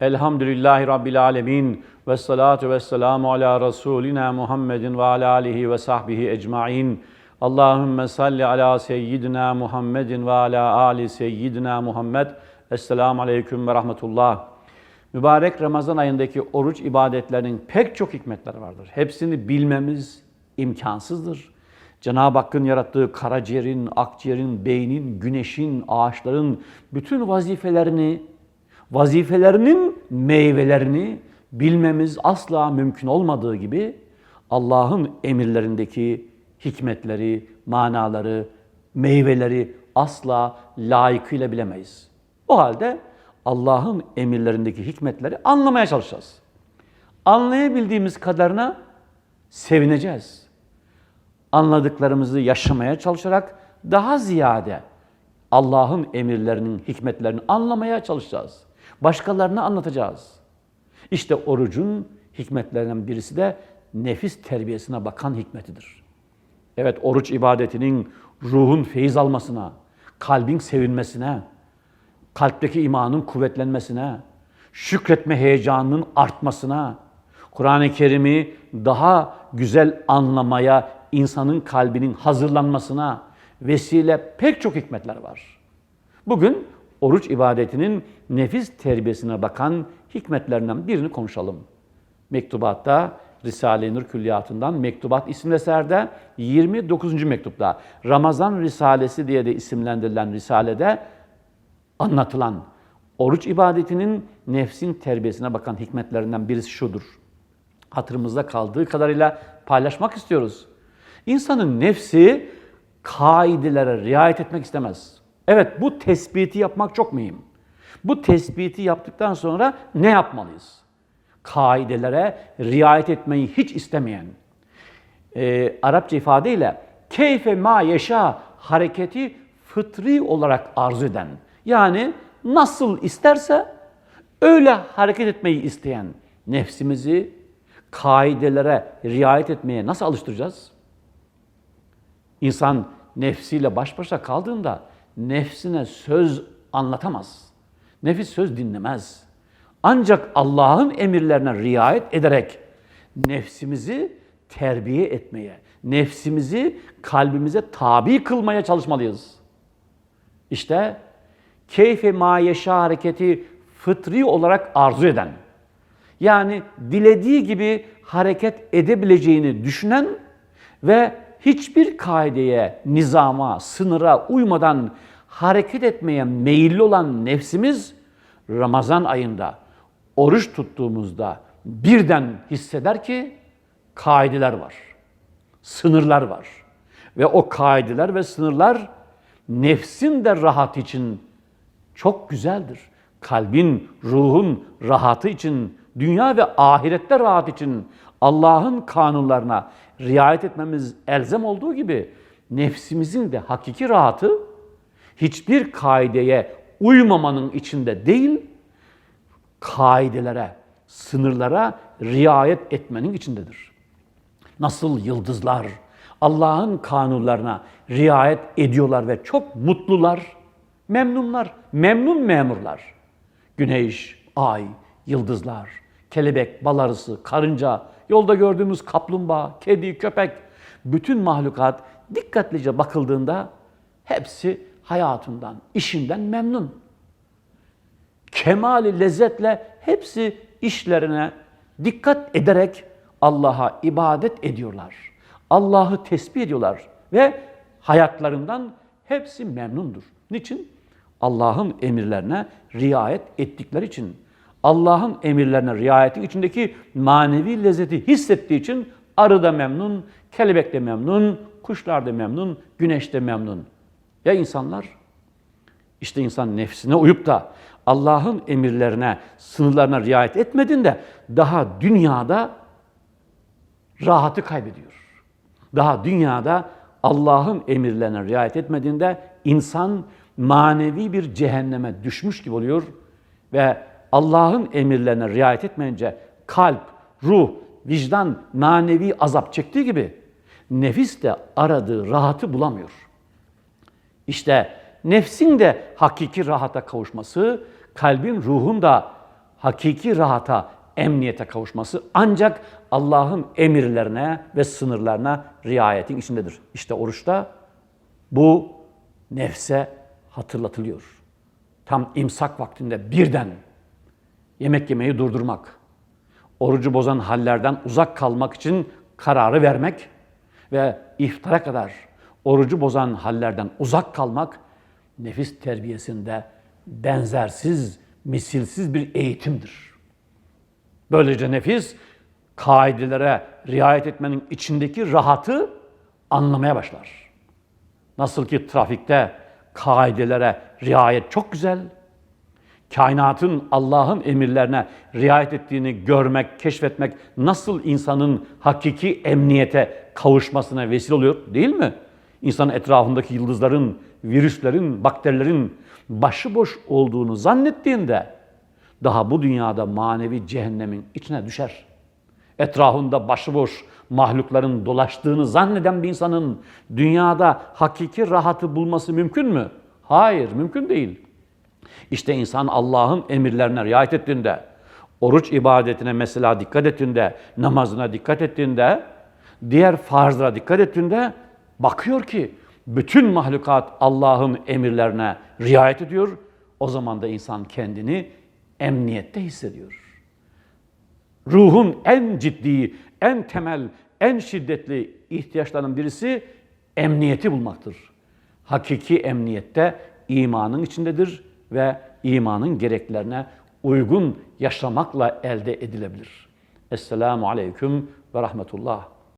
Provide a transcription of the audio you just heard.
Elhamdülillahi Rabbil Alemin ve salatu ve selamu ala Resulina Muhammedin ve ala alihi ve sahbihi ecmain. Allahümme salli ala seyyidina Muhammedin ve ala ali seyyidina Muhammed. Esselamu aleyküm ve rahmetullah. Mübarek Ramazan ayındaki oruç ibadetlerinin pek çok hikmetleri vardır. Hepsini bilmemiz imkansızdır. Cenab-ı Hakk'ın yarattığı karaciğerin, akciğerin, beynin, güneşin, ağaçların bütün vazifelerini, vazifelerinin meyvelerini bilmemiz asla mümkün olmadığı gibi Allah'ın emirlerindeki hikmetleri, manaları, meyveleri asla layıkıyla bilemeyiz. O halde Allah'ın emirlerindeki hikmetleri anlamaya çalışacağız. Anlayabildiğimiz kadarına sevineceğiz. Anladıklarımızı yaşamaya çalışarak daha ziyade Allah'ın emirlerinin hikmetlerini anlamaya çalışacağız. Başkalarına anlatacağız. İşte orucun hikmetlerinden birisi de nefis terbiyesine bakan hikmetidir. Evet oruç ibadetinin ruhun feyiz almasına, kalbin sevinmesine, kalpteki imanın kuvvetlenmesine, şükretme heyecanının artmasına, Kur'an-ı Kerim'i daha güzel anlamaya insanın kalbinin hazırlanmasına vesile pek çok hikmetler var. Bugün oruç ibadetinin nefis terbiyesine bakan hikmetlerinden birini konuşalım. Mektubatta Risale-i Nur Külliyatı'ndan Mektubat isimli eserde 29. mektupta Ramazan Risalesi diye de isimlendirilen Risale'de anlatılan oruç ibadetinin nefsin terbiyesine bakan hikmetlerinden birisi şudur. Hatırımızda kaldığı kadarıyla paylaşmak istiyoruz. İnsanın nefsi kaidelere riayet etmek istemez. Evet bu tespiti yapmak çok mühim. Bu tespiti yaptıktan sonra ne yapmalıyız? Kaidelere riayet etmeyi hiç istemeyen, e, Arapça ifadeyle keyfe ma yaşa hareketi fıtri olarak arzu eden, yani nasıl isterse öyle hareket etmeyi isteyen nefsimizi kaidelere riayet etmeye nasıl alıştıracağız? İnsan nefsiyle baş başa kaldığında nefsine söz anlatamaz. Nefis söz dinlemez. Ancak Allah'ın emirlerine riayet ederek nefsimizi terbiye etmeye, nefsimizi kalbimize tabi kılmaya çalışmalıyız. İşte keyfe mayeşa hareketi fıtri olarak arzu eden, yani dilediği gibi hareket edebileceğini düşünen ve hiçbir kaideye, nizama, sınıra uymadan hareket etmeye meyilli olan nefsimiz Ramazan ayında oruç tuttuğumuzda birden hisseder ki kaideler var, sınırlar var. Ve o kaideler ve sınırlar nefsin de rahat için çok güzeldir. Kalbin, ruhun rahatı için, dünya ve ahirette rahat için Allah'ın kanunlarına riayet etmemiz elzem olduğu gibi nefsimizin de hakiki rahatı hiçbir kaideye uymamanın içinde değil, kaidelere, sınırlara riayet etmenin içindedir. Nasıl yıldızlar Allah'ın kanunlarına riayet ediyorlar ve çok mutlular, memnunlar, memnun memurlar. Güneş, ay, yıldızlar, kelebek, bal arısı, karınca, yolda gördüğümüz kaplumbağa, kedi, köpek, bütün mahlukat dikkatlice bakıldığında hepsi hayatından, işinden memnun. Kemali lezzetle hepsi işlerine dikkat ederek Allah'a ibadet ediyorlar. Allah'ı tesbih ediyorlar ve hayatlarından hepsi memnundur. Niçin? Allah'ın emirlerine riayet ettikleri için. Allah'ın emirlerine riayetin içindeki manevi lezzeti hissettiği için arı da memnun, kelebek de memnun, kuşlar da memnun, güneş de memnun. Ya insanlar? İşte insan nefsine uyup da Allah'ın emirlerine, sınırlarına riayet etmediğinde daha dünyada rahatı kaybediyor. Daha dünyada Allah'ın emirlerine riayet etmediğinde insan manevi bir cehenneme düşmüş gibi oluyor ve Allah'ın emirlerine riayet etmeyince kalp, ruh, vicdan manevi azap çektiği gibi nefis de aradığı rahatı bulamıyor. İşte nefsin de hakiki rahata kavuşması, kalbin, ruhun da hakiki rahata, emniyete kavuşması ancak Allah'ın emirlerine ve sınırlarına riayetin içindedir. İşte oruçta bu nefse hatırlatılıyor. Tam imsak vaktinde birden yemek yemeyi durdurmak, orucu bozan hallerden uzak kalmak için kararı vermek ve iftara kadar orucu bozan hallerden uzak kalmak nefis terbiyesinde benzersiz, misilsiz bir eğitimdir. Böylece nefis kaidelere riayet etmenin içindeki rahatı anlamaya başlar. Nasıl ki trafikte kaidelere riayet çok güzel, kainatın Allah'ın emirlerine riayet ettiğini görmek, keşfetmek nasıl insanın hakiki emniyete kavuşmasına vesile oluyor değil mi? İnsanın etrafındaki yıldızların, virüslerin, bakterilerin başıboş olduğunu zannettiğinde daha bu dünyada manevi cehennemin içine düşer. Etrafında başıboş mahlukların dolaştığını zanneden bir insanın dünyada hakiki rahatı bulması mümkün mü? Hayır, mümkün değil. İşte insan Allah'ın emirlerine riayet ettiğinde, oruç ibadetine mesela dikkat ettiğinde, namazına dikkat ettiğinde, diğer farzlara dikkat ettiğinde bakıyor ki bütün mahlukat Allah'ın emirlerine riayet ediyor. O zaman da insan kendini emniyette hissediyor. Ruhun en ciddi, en temel, en şiddetli ihtiyaçlarının birisi emniyeti bulmaktır. Hakiki emniyette imanın içindedir ve imanın gereklerine uygun yaşamakla elde edilebilir. Esselamu Aleyküm ve Rahmetullah.